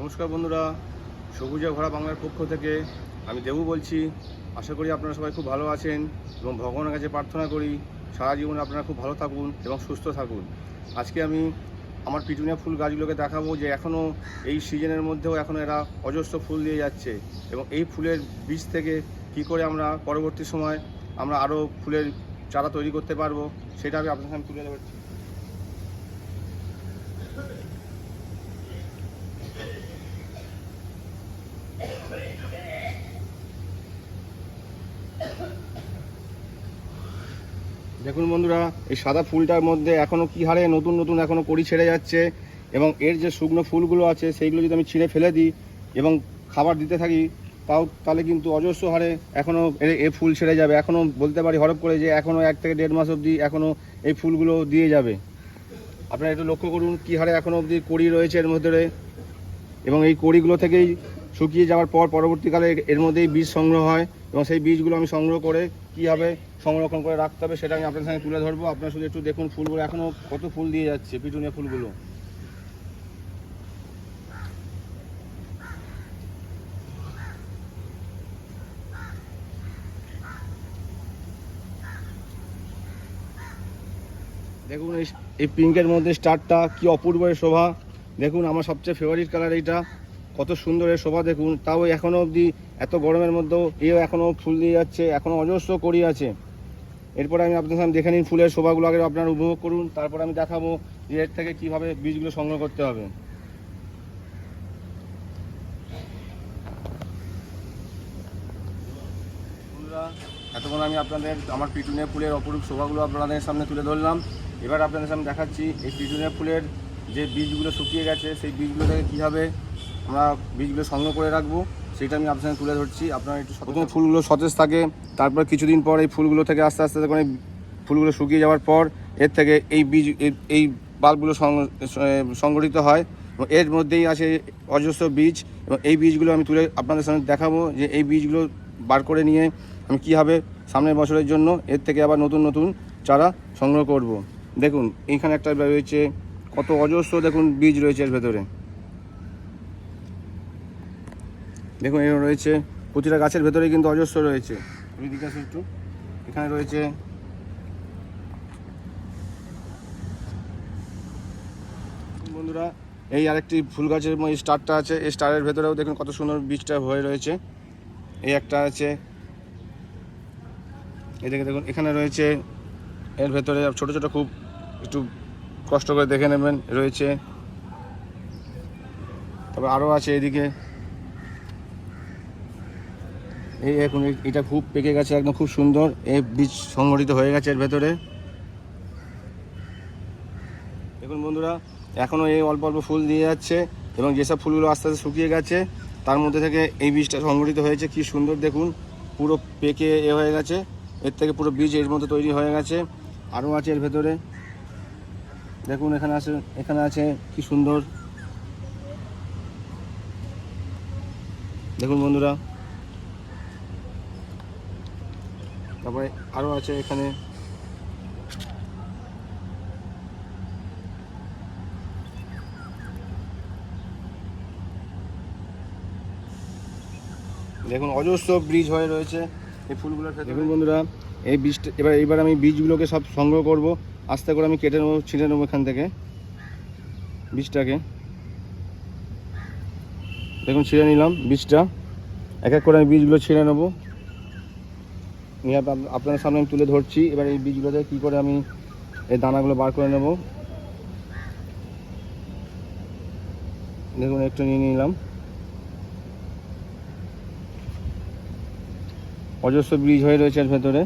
নমস্কার বন্ধুরা, সবুজা ঘোড়া বাংলার পক্ষ থেকে আমি দেবু বলছি। আশা করি আপনারা সবাই খুব ভালো আছেন এবং ভগবানের কাছে প্রার্থনা করি, সারা জীবনে আপনারা খুব ভালো থাকুন এবং সুস্থ থাকুন। আজকে আমি আমার পিটুনিয়া ফুল গাছগুলোকে দেখাবো যে এখনও এই সিজনের মধ্যেও এখনও এরা অজস্র ফুল দিয়ে যাচ্ছে এবং এই ফুলের বীজ থেকে কি করে আমরা পরবর্তী সময় আমরা আরও ফুলের চারা তৈরি করতে পারব, সেটা আমি আপনার সামনে তুলে ধরছি। দেখুন বন্ধুরা, এই সাদা ফুলটার মধ্যে এখনও কি হারে নতুন নতুন এখনও কড়ি ছেড়ে যাচ্ছে এবং এর যে শুকনো ফুলগুলো আছে সেইগুলো যদি আমি ছিঁড়ে ফেলে দিই এবং খাবার দিতে থাকি, তাও তাহলে কিন্তু অজস্র হারে এখনও এ ফুল ছেড়ে যাবে। এখনও বলতে পারি হরপ করে যে এখনও এক থেকে দেড় মাস অবধি এখনও এই ফুলগুলো দিয়ে যাবে। আপনারা একটু লক্ষ্য করুন কি হারে এখনও অবধি কড়ি রয়েছে এর মধ্যে এবং এই কড়িগুলো থেকেই শুকিয়ে যাওয়ার পর পরবর্তীকালে এর মধ্যেই বীজ সংগ্রহ হয় এবং সেই বীজগুলো আমি সংগ্রহ করে কীভাবে সংরক্ষণ করে রাখতে হবে সেটা আমি আপনার সঙ্গে তুলে ধরবো। আপনারা শুধু একটু দেখুন ফুলগুলো এখনও কত ফুল দিয়ে যাচ্ছে পিটুনিয়া ফুলগুলো। দেখুন, এই পিঙ্কের মধ্যে স্টারটা কি অপূর্ব শোভা। দেখুন আমার সবচেয়ে ফেভারিট কালার এইটা। কত সুন্দর এর শোভা দেখুন। তাও এখনও অবধি এত গরমের মধ্যেও এও এখনও ফুল দিয়ে যাচ্ছে এখনও অজস্র করি আছে। এরপরে আমি আপনার সামনে দেখে নিন ফুলের শোভাগুলো, আগে আপনারা উপভোগ করুন, তারপর আমি দেখাবো যে এর থেকে কীভাবে বীজগুলো সংগ্রহ করতে হবে। এতক্ষণ আমি আপনাদের আমার পিটুনিয়া ফুলের অপরূপ শোভাগুলো আপনাদের সামনে তুলে ধরলাম। এবার আপনাদের সামনে দেখাচ্ছি এই পিটুনিয়া ফুলের যে বীজগুলো শুকিয়ে গেছে, সেই বীজগুলো থেকে কীভাবে আমরা বীজগুলো সংগ্রহ করে রাখব, সেটা আমি আপনার সামনে তুলে ধরছি। আপনারা একটু প্রথমে ফুলগুলো সতেজ থাকে, তারপর কিছুদিন পর এই ফুলগুলো থেকে আস্তে আস্তে করে ফুলগুলো শুকিয়ে যাওয়ার পর, এর থেকে এই বীজ, এই বাল্বগুলো সংগঠিত হয়। এবং এর মধ্যেই আছে অজস্র বীজ। এবং এই বীজগুলো আমি তুলে আপনাদের সামনে দেখাবো যে এই বীজগুলো বার করে নিয়ে আমি কীভাবে সামনের বছরের জন্য এর থেকে আবার নতুন নতুন চারা সংগ্রহ করব। দেখুন, এইখানে একটা রয়েছে কত অজস্র দেখুন বীজ রয়েছে এর ভেতরে। দেখুন এখানে রয়েছে, প্রতিটা গাছের ভেতরে কিন্তু অজস্র রয়েছে। একটু, এখানে রয়েছে বন্ধুরা, এই আরেকটি ফুল গাছের স্টারটা আছে, এই স্টারের ভেতরেও দেখুন কত সুন্দর বীজটা হয়ে রয়েছে। এই একটা আছে। এদিকে দেখুন, এখানে রয়েছে, এর ভেতরে ছোট ছোট খুব একটু কষ্ট করে দেখে নেবেন, রয়েছে। তারপর আরও আছে এদিকে। এই এখন এটা খুব পেকে গেছে, একদম খুব সুন্দর। এই বীজ সংগঠিত হয়ে গেছে এর ভেতরে। দেখুন বন্ধুরা এখনও এই অল্প অল্প ফুল দিয়ে যাচ্ছে এবং যেসব ফুলগুলো আস্তে আস্তে শুকিয়ে গেছে, তার মধ্যে থেকে এই বীজটা সংগঠিত হয়েছে। কি সুন্দর দেখুন, পুরো পেকে এ হয়ে গেছে। এর থেকে পুরো বীজ এর মধ্যে তৈরি হয়ে গেছে। আরও আছে এর ভেতরে। দেখুন, এখানে আছে এখানে আছে, কি সুন্দর। দেখুন বন্ধুরা। তারপরে আরও আছে এখানে। দেখুন, অজস্র ব্রিজ হয়ে রয়েছে। এই ফুলগুলোর দেখুন বন্ধুরা, এই বীজটা এবার এবার আমি বীজগুলোকে সব সংগ্রহ করব। আস্তে করে আমি কেটে নেব, ছিঁড়ে নেব এখান থেকে বীজটাকে। দেখুন, ছিঁড়ে নিলাম বীজটা। এক এক করে আমি বীজগুলো ছিঁড়ে নেব। নিয়ে আপনার সামনে আমি তুলে ধরছি। এবার এই বীজগুলোতে কী করে আমি এই দানাগুলো বার করে নেব। দেখুন, একটু নিয়ে নিলাম। অজস্র ব্রিজ হয়ে রয়েছে এর ভেতরে।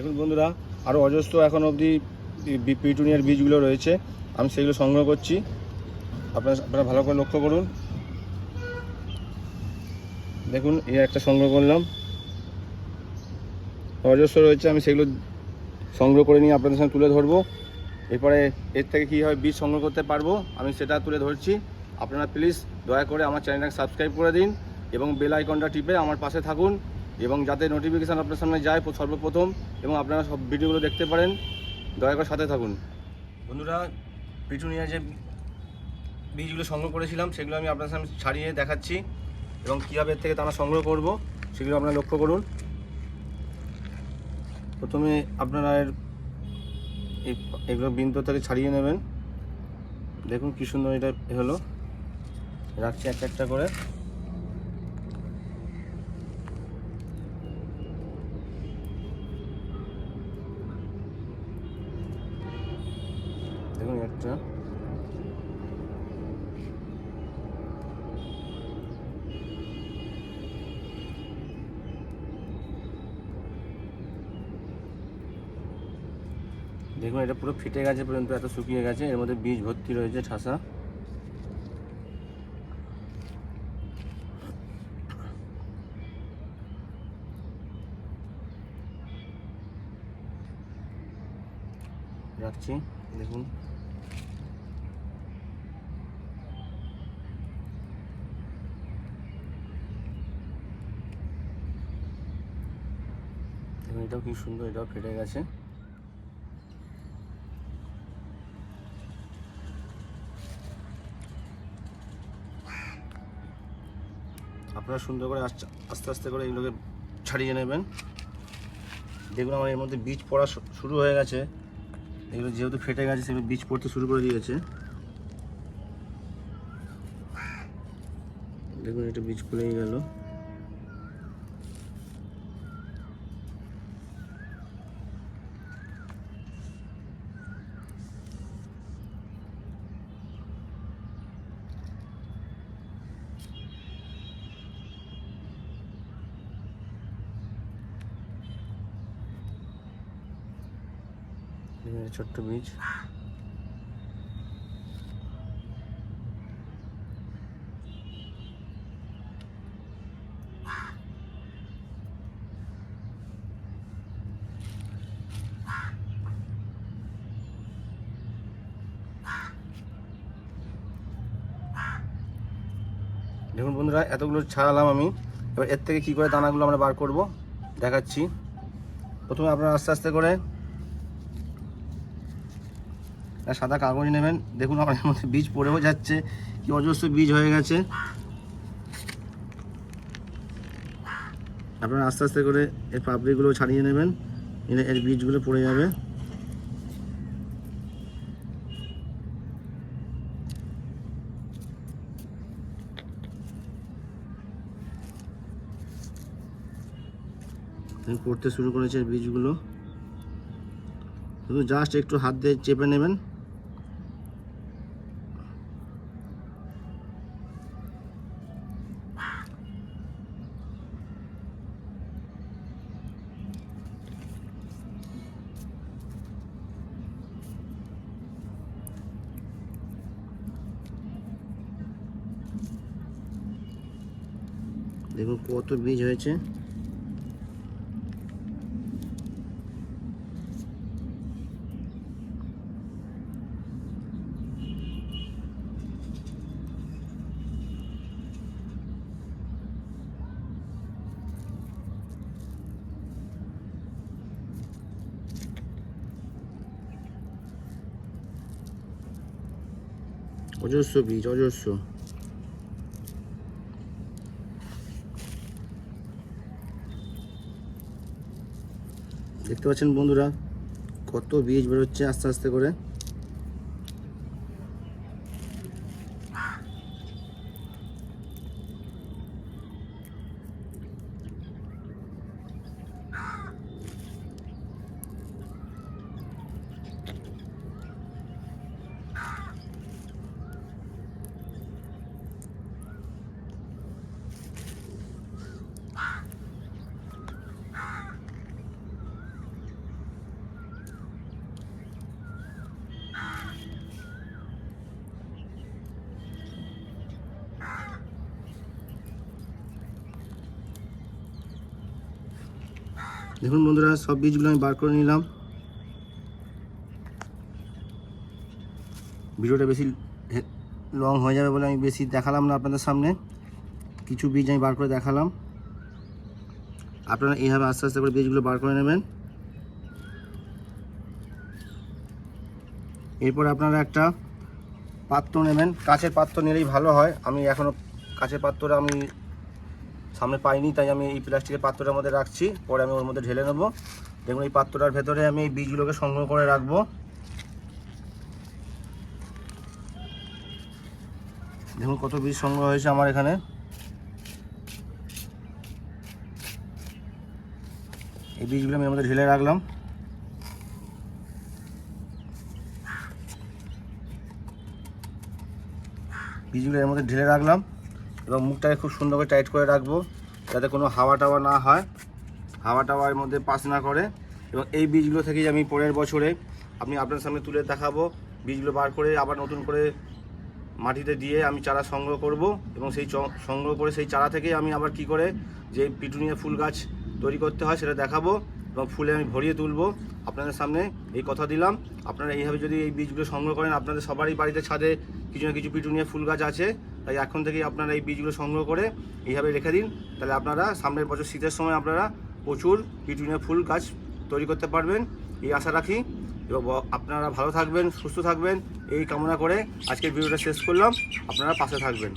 দেখুন বন্ধুরা আরও অজস্র এখন অবধি পিটুনিয়ার বীজগুলো রয়েছে। আমি সেগুলো সংগ্রহ করছি। আপনারা আপনারা ভালো করে লক্ষ্য করুন। দেখুন, এই একটা সংগ্রহ করলাম। অজস্র রয়েছে, আমি সেগুলো সংগ্রহ করে নিয়ে আপনাদের সামনে তুলে ধরবো। এরপরে এর থেকে কীভাবে বীজ সংগ্রহ করতে পারব, আমি সেটা তুলে ধরছি। আপনারা প্লিজ দয়া করে আমার চ্যানেলটাকে সাবস্ক্রাইব করে দিন এবং বেল আইকনটা টিপে আমার পাশে থাকুন। এবং যাতে নোটিফিকেশান আপনার সামনে যায় সর্বপ্রথম এবং আপনারা সব ভিডিওগুলো দেখতে পারেন, দয়া করে সাথে থাকুন। বন্ধুরা পিটুনিয়া যে বীজগুলো সংগ্রহ করেছিলাম, সেগুলো আমি আপনার সামনে ছাড়িয়ে দেখাচ্ছি এবং কীভাবে থেকে তারা সংগ্রহ করব, সেগুলো আপনারা লক্ষ্য করুন। প্রথমে আপনারা এর এগুলো বিন্দু থেকে ছাড়িয়ে নেবেন। দেখুন কী সুন্দর এটা হলো। রাখছি একটা একটা করে। দেখুন দেখুন, এটা পুরো ফিটে গেছে পর্যন্ত, এত শুকিয়ে গেছে। এর মধ্যে বীজ ভর্তি রয়েছে, ঠাসা। রাখছি, দেখুন। দেখুন, এটাও কি সুন্দর, এটাও ফেটে গেছে। আপনারা সুন্দর করে আস্তে আস্তে করে এগুলোকে ছাড়িয়ে নেবেন। দেখুন, আমার এর মধ্যে বীজ পড়া শুরু হয়ে গেছে। এগুলো যেহেতু ফেটে গেছে, সেগুলো বীজ পড়তে শুরু করে দিয়েছে। দেখুন, এটা বীজ পড়েই গেল। ছোট্ট বীজ। দেখুন বন্ধুরা, এতগুলো ছাড়ালাম আমি। এবার এর থেকে কী করে দানাগুলো আমরা বার করব, দেখাচ্ছি। প্রথমে আপনারা আস্তে আস্তে করে একটা সাদা কাগজ নেবেন। দেখুন এর মধ্যে বীজ পড়েও যাচ্ছে। কি অজস্র বীজ হয়ে গেছে। আপনারা আস্তে আস্তে করে এর পাপড়িগুলো ছাড়িয়ে নেবেন। এর- এর বীজগুলো পড়ে যাবে। পড়তে শুরু করেছে বীজগুলো। শুধু জাস্ট একটু হাত দিয়ে চেপে নেবেন দেখুন কত বীজ হয়েছে অজস্র বীজ অজস্র দেখতে পাচ্ছেন বন্ধুরা কত বীজ বেরোচ্ছে আস্তে আস্তে করে। দেখুন বন্ধুরা, সব বীজগুলো আমি বার করে নিলাম। ভিডিওটা বেশি লং হয়ে যাবে বলে আমি বেশি দেখালাম না আপনাদের সামনে। কিছু বীজ আমি বার করে দেখালাম। আপনারা এইভাবে আস্তে আস্তে করে বীজগুলো বার করে নেবেন। এরপর আপনারা একটা পাত্র নেবেন। কাঁচের পাত্র নিলেই ভালো হয়। আমি এখনও কাঁচের পাত্রটা আমি সামনে পাইনি, তাই আমি এই প্লাস্টিকের পাত্রটার মধ্যে রাখছি। পরে আমি ওর মধ্যে ঢেলে নেব। দেখুন, এই পাত্রটার ভেতরে আমি এই বীজগুলোকে সংগ্রহ করে রাখব। দেখুন, কত বীজ সংগ্রহ হয়েছে আমার এখানে। এই বীজগুলো আমি মধ্যে ঢেলে রাখলাম। বীজগুলো এর মধ্যে ঢেলে রাখলাম। এবং মুখটাকে খুব সুন্দর করে টাইট করে রাখব যাতে কোনো হাওয়া টাওয়া না হয়। হাওয়া টাওয়ার মধ্যে পাস না করে এবং এই বীজগুলো থেকেই আমি পরের বছরে আমি আপনার সামনে তুলে দেখাবো, বীজগুলো বার করে আবার নতুন করে মাটিতে দিয়ে আমি চারা সংগ্রহ করব এবং সেই সংগ্রহ করে সেই চারা থেকেই আমি আবার কি করে যে পিটুনিয়া ফুল গাছ তৈরি করতে হয় সেটা দেখাবো এবং ফুলে আমি ভরিয়ে তুলবো। আপনাদের সামনে এই কথা দিলাম। আপনারা এইভাবে যদি এই বীজগুলো সংগ্রহ করেন, আপনাদের সবারই বাড়িতে ছাদে কিছু না কিছু পিটুনিয়া ফুল গাছ আছে। তাই এখন থেকেই আপনারা এই বীজগুলো সংগ্রহ করে এইভাবে রেখে দিন। তাহলে আপনারা সামনের বছর শীতের সময় আপনারা প্রচুর পিটুনিয়া ফুল গাছ তৈরি করতে পারবেন। এই আশা রাখি। এবং আপনারা ভালো থাকবেন, সুস্থ থাকবেন। এই কামনা করে আজকের ভিডিওটা শেষ করলাম। আপনারা পাশে থাকবেন।